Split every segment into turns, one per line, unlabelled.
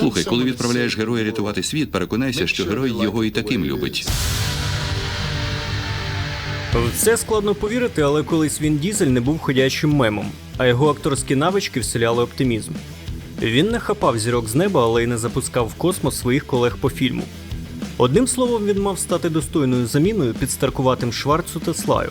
Слухай, коли відправляєш героя рятувати світ, переконайся, що герой його і таким любить.
В це складно повірити, але колись він Дізель не був ходячим мемом, а його акторські навички вселяли оптимізм. Він не хапав зірок з неба, але й не запускав в космос своїх колег по фільму. Одним словом, він мав стати достойною заміною під старкуватим Шварцу та Слаю.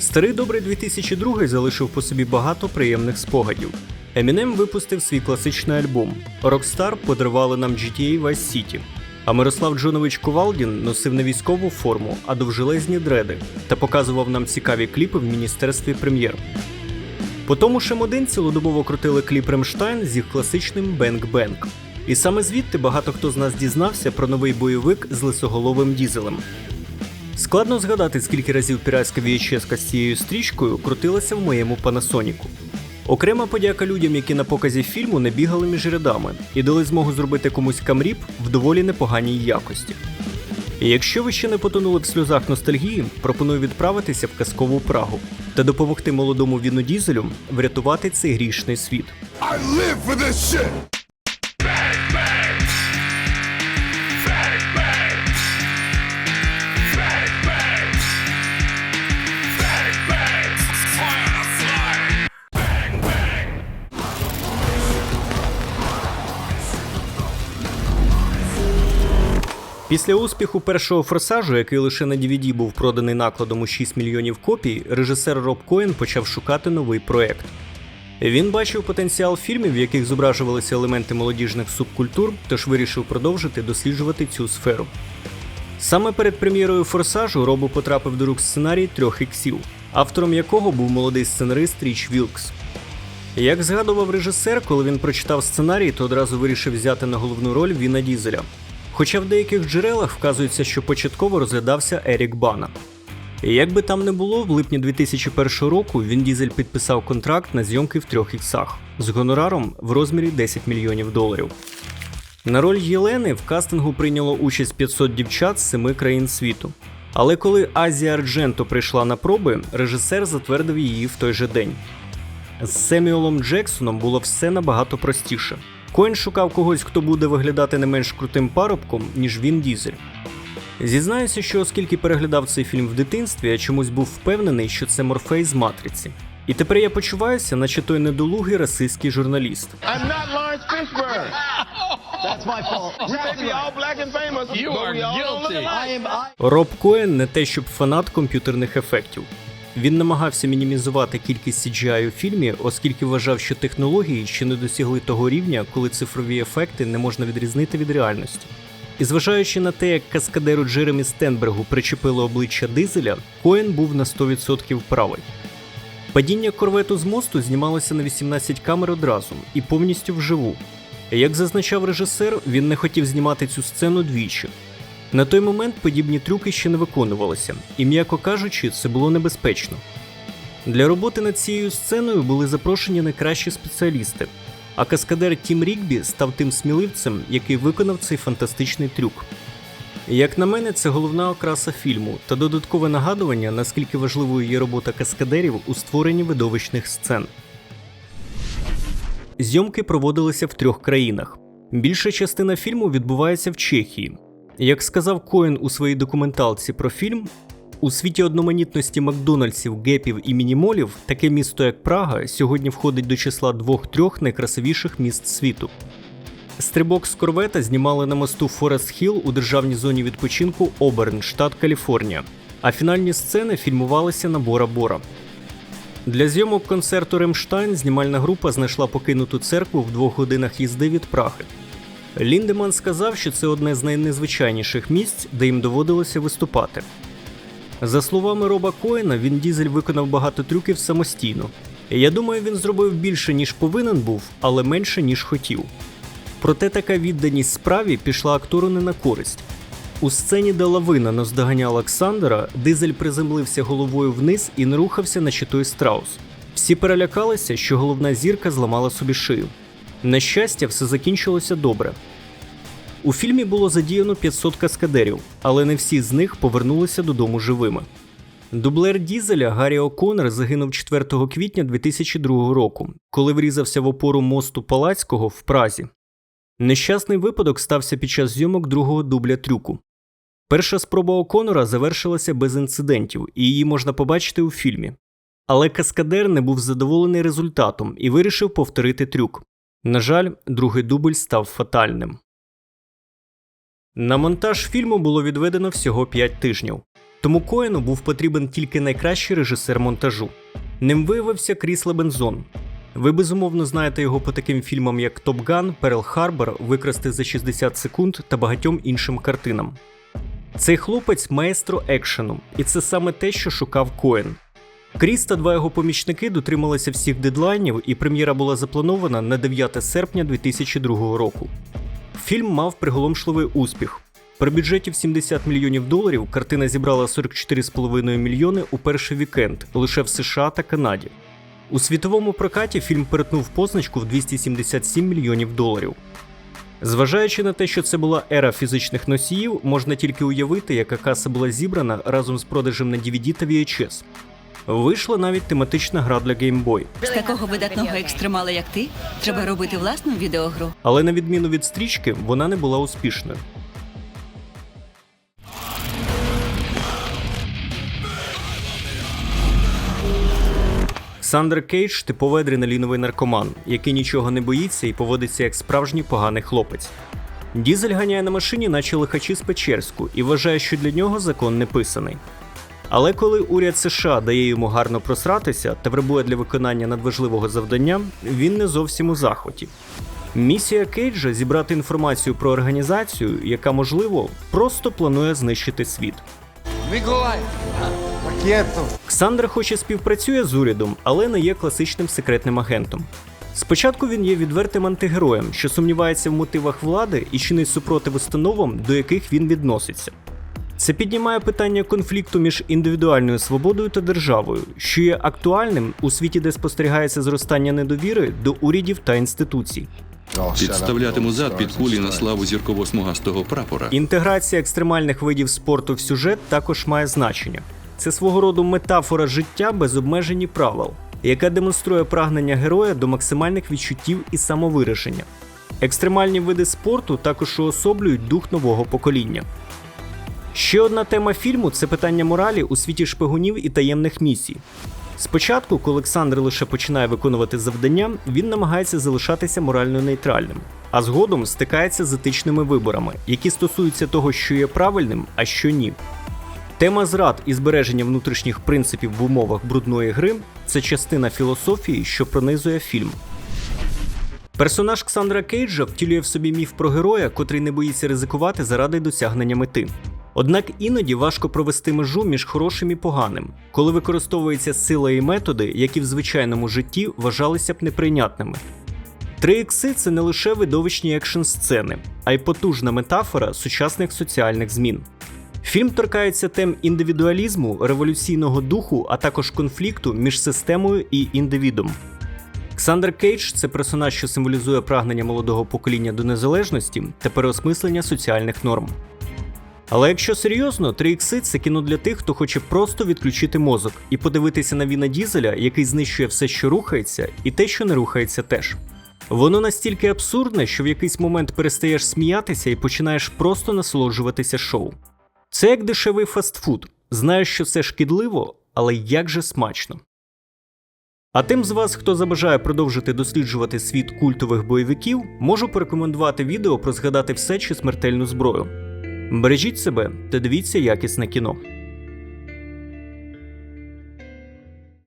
Старий добрий 2002 залишив по собі багато приємних спогадів. Емінем випустив свій класичний альбом. Rockstar подарували нам GTA Vice City. А Мирослав Джонович Ковалдін носив не військову форму, а довжелезні дреди та показував нам цікаві кліпи в міністерстві прем'єр. По тому ж М1 цілодобово крутили кліп Ремштайн з їх класичним Бенк. І саме звідти багато хто з нас дізнався про новий бойовик з лисоголовим дізелем. Складно згадати, скільки разів піратська VHS з цією стрічкою крутилася в моєму Панасоніку. Окрема подяка людям, які на показі фільму не бігали між рядами і дали змогу зробити комусь камріп в доволі непоганій якості. І якщо ви ще не потонули в сльозах ностальгії, пропоную відправитися в казкову Прагу та допомогти молодому Віну Дізелю врятувати цей грішний світ.
I live for this shit.
Після успіху першого форсажу, який лише на DVD був проданий накладом у 6 мільйонів копій, режисер Роб Коен почав шукати новий проект. Він бачив потенціал фільмів, в яких зображувалися елементи молодіжних субкультур, тож вирішив продовжити досліджувати цю сферу. Саме перед прем'єрою форсажу Робу потрапив до рук сценарій трьох іксів, автором якого був молодий сценарист Річ Вілкс. Як згадував режисер, коли він прочитав сценарій, то одразу вирішив взяти на головну роль Віна Дізеля. Хоча в деяких джерелах вказується, що початково розглядався Ерік Бана. І як би там не було, в липні 2001 року Він Дізель підписав контракт на зйомки в трьох іксах з гонораром в розмірі 10 мільйонів доларів. На роль Єлени в кастингу прийняло участь 500 дівчат з семи країн світу. Але коли Азія Ардженто прийшла на проби, режисер затвердив її в той же день. З Семюелом Джексоном було все набагато простіше. Коін шукав когось, хто буде виглядати не менш крутим парубком, ніж він Дізель. Зізнаюся, що оскільки переглядав цей фільм в дитинстві, я чомусь був впевнений, що це Морфей з матриці. І тепер я почуваюся, наче той недолугий расистський журналіст. Роб Коен не те, щоб фанат комп'ютерних ефектів. Він намагався мінімізувати кількість CGI у фільмі, оскільки вважав, що технології ще не досягли того рівня, коли цифрові ефекти не можна відрізнити від реальності. І зважаючи на те, як каскадеру Джеремі Стенбергу причепило обличчя дизеля, Коен був на 100% правий. Падіння корвету з мосту знімалося на 18 камер одразу і повністю вживу. Як зазначав режисер, він не хотів знімати цю сцену двічі. На той момент подібні трюки ще не виконувалися, і, м'яко кажучи, це було небезпечно. Для роботи над цією сценою були запрошені найкращі спеціалісти, а каскадер Тім Рігбі став тим сміливцем, який виконав цей фантастичний трюк. Як на мене, це головна окраса фільму та додаткове нагадування, наскільки важливою є робота каскадерів у створенні видовищних сцен. Зйомки проводилися в трьох країнах. Більша частина фільму відбувається в Чехії. Як сказав Коен у своїй документалці про фільм, у світі одноманітності Макдональдсів, гепів і мінімолів таке місто, як Прага, сьогодні входить до числа двох-трьох найкрасивіших міст світу. Стрибок з корвета знімали на мосту Форест Хілл у державній зоні відпочинку Оберн, штат Каліфорнія, а фінальні сцени фільмувалися на Бора Бора. Для зйомок концерту Ремштайн знімальна група знайшла покинуту церкву в двох годинах їзди від Праги. Ліндеман сказав, що це одне з найнезвичайніших місць, де їм доводилося виступати. За словами Роба Коена, він Дізель виконав багато трюків самостійно. Я думаю, він зробив більше, ніж повинен був, але менше, ніж хотів. Проте така відданість справі пішла актору не на користь. У сцені, де лавина наздоганяла Олександра, дизель приземлився головою вниз і не рухався, наче той страус. Всі перелякалися, що головна зірка зламала собі шию. На щастя, все закінчилося добре. У фільмі було задіяно 500 каскадерів, але не всі з них повернулися додому живими. Дублер Дізеля Гаррі О'Коннор загинув 4 квітня 2002 року, коли врізався в опору мосту Палацького в Празі. Нещасний випадок стався під час зйомок другого дубля трюку. Перша спроба О'Конора завершилася без інцидентів, і її можна побачити у фільмі. Але каскадер не був задоволений результатом і вирішив повторити трюк. На жаль, другий дубль став фатальним. На монтаж фільму було відведено всього 5 тижнів. Тому Коену був потрібен тільки найкращий режисер монтажу. Ним виявився Кріс Лебензон. Ви безумовно знаєте його по таким фільмам, як Топ Ган, Перл Харбор, Викрасти за 60 секунд та багатьом іншим картинам. Цей хлопець маестро екшену, і це саме те, що шукав Коен. Кріс та два його помічники дотрималися всіх дедлайнів, і прем'єра була запланована на 9 серпня 2002 року. Фільм мав приголомшливий успіх. При бюджеті в 70 мільйонів доларів картина зібрала 44,5 мільйони у перший вікенд лише в США та Канаді. У світовому прокаті фільм перетнув позначку в 277 мільйонів доларів. Зважаючи на те, що це була ера фізичних носіїв, можна тільки уявити, яка каса була зібрана разом з продажем на DVD та VHS. Вийшла навіть тематична гра для Game Boy.
З такого видатного екстремала, як ти, треба робити власну відеогру.
Але на відміну від стрічки, вона не була успішною. Сандер Кейдж типовий адреналіновий наркоман, який нічого не боїться і поводиться як справжній поганий хлопець. Дізель ганяє на машині, наче лихачі з Печерську, і вважає, що для нього закон не писаний. Але коли уряд США дає йому гарно просратися та вербує для виконання надважливого завдання, він не зовсім у захваті. Місія Кейджа зібрати інформацію про організацію, яка, можливо, просто планує знищити світ.
Nikolai! Quieto!
Ксандр хоч і співпрацює з урядом, але не є класичним секретним агентом. Спочатку він є відвертим антигероєм, що сумнівається в мотивах влади і чинить супротив установам, до яких він відноситься. Це піднімає питання конфлікту між індивідуальною свободою та державою, що є актуальним у світі, де спостерігається зростання недовіри до урядів та інституцій.
Підставлятиму зад під кулі на славу зірково-смугастого прапора.
Інтеграція екстремальних видів спорту в сюжет також має значення. Це свого роду метафора життя без обмежень і правил, яка демонструє прагнення героя до максимальних відчуттів і самовираження. Екстремальні види спорту також уособлюють дух нового покоління. Ще одна тема фільму це питання моралі у світі шпигунів і таємних місій. Спочатку, коли Олександр лише починає виконувати завдання, він намагається залишатися морально нейтральним, а згодом стикається з етичними виборами, які стосуються того, що є правильним, а що ні. Тема зрад і збереження внутрішніх принципів в умовах брудної гри це частина філософії, що пронизує фільм. Персонаж Ксандра Кейджа втілює в собі міф про героя, котрий не боїться ризикувати заради досягнення мети. Однак іноді важко провести межу між хорошим і поганим, коли використовується сила і методи, які в звичайному житті вважалися б неприйнятними. Три ікси це не лише видовищні екшн сцени, а й потужна метафора сучасних соціальних змін. Фільм торкається тем індивідуалізму, революційного духу, а також конфлікту між системою і індивідом. Ксандер Кейдж це персонаж, що символізує прагнення молодого покоління до незалежності та переосмислення соціальних норм. Але якщо серйозно, 3 ікси це кіно для тих, хто хоче просто відключити мозок і подивитися на Віна Дізеля, який знищує все, що рухається, і те, що не рухається, теж. Воно настільки абсурдне, що в якийсь момент перестаєш сміятися і починаєш просто насолоджуватися шоу. Це як дешевий фастфуд. Знаєш, що це шкідливо, але як же смачно. А тим з вас, хто забажає продовжити досліджувати світ культових бойовиків, можу порекомендувати відео про згадати все чи смертельну зброю. Бережіть себе та дивіться якісне кіно.